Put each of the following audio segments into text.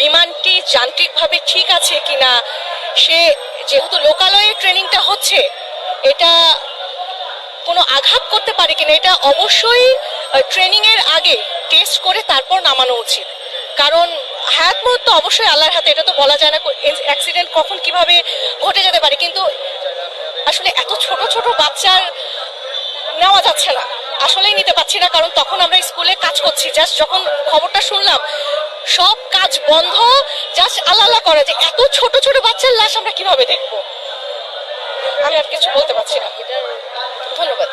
বিমানটি যান্ত্রিকভাবে ঠিক আছে কিনা, সে যেহেতু লোকালয়ে ট্রেনিংটা হচ্ছে, এটা কোনো আঘাত করতে পারে কিনা, এটা অবশ্যই ট্রেনিং এর আগে টেস্ট করে তারপর নামানো উচিত। কারণ হায়াত মুহূর্ত অবশ্যই আল্লাহর হাতে, এটা তো বলা যায় না অ্যাক্সিডেন্ট কখন কীভাবে ঘটে যেতে পারে, কিন্তু আসলে এত ছোট ছোট বাচ্চার নেওয়া যাচ্ছে না। আসলেই নিতে পারছি না, কারণ তখন আমরা স্কুলে কাজ করছি। জাস্ট যখন খবরটা শুনলাম সব কাজ বন্ধ জাস্ট আল্লাহ করে যে এত ছোট ছোট বাচ্চার লাশ আমরা কীভাবে দেখব? আমি আর কিছু বলতে পারছি না। ধন্যবাদ।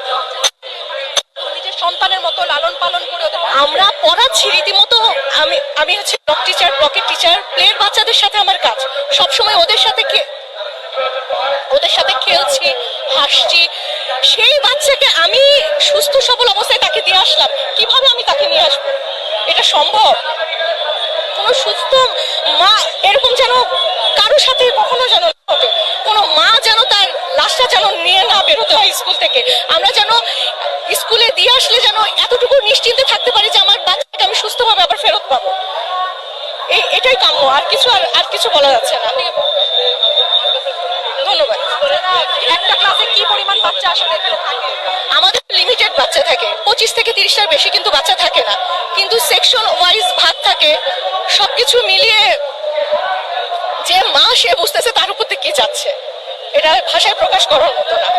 সন্তানের মতো লালন পালন করে আমরা পড়াচ্ছি রীতিমতো আমি আমি হচ্ছে ব্লক টিচার ব্লকের টিচার প্লের বাচ্চাদের সাথে আমার কাজ। সবসময় ওদের সাথে ওদের সাথে খেলছি, হাসছি। সেই বাচ্চাকে আমি সুস্থ, সবল অবস্থায় সম্ভব? কোনো সুস্থ মা এরকম যেন কারও সাথে কখনো যেন না কোনো মা যেন তার লাশটা যেন নিয়ে না বেরোতে হয় স্কুল থেকে। আমরা যেন স্কুলে দিয়ে আসলে যেন এতটুকু নিশ্চিন্তে থাকতে পারি যে আমার বাচ্চাকে আমি সুস্থভাবে আবার ফেরত পাবো। এটাই কাম্য আর কিছু আর আর কিছু বলা যাচ্ছে না। ধন্যবাদ। একটা ক্লাসে কি পরিমাণ বাচ্চা আসলে এখানে থাকে? বাচ্চা থাকে। পঁচিশ থেকে তিরিশটার বেশি কিন্তু বাচ্চা থাকে না। কিন্তু সেকশন ওয়াইজ ভাগ থাকে। সবকিছু মিলিয়ে যে মা সে বুঝতেছে তার উপর দিয়ে কি যাচ্ছে। এটা ভাষায় প্রকাশ করার মতো না।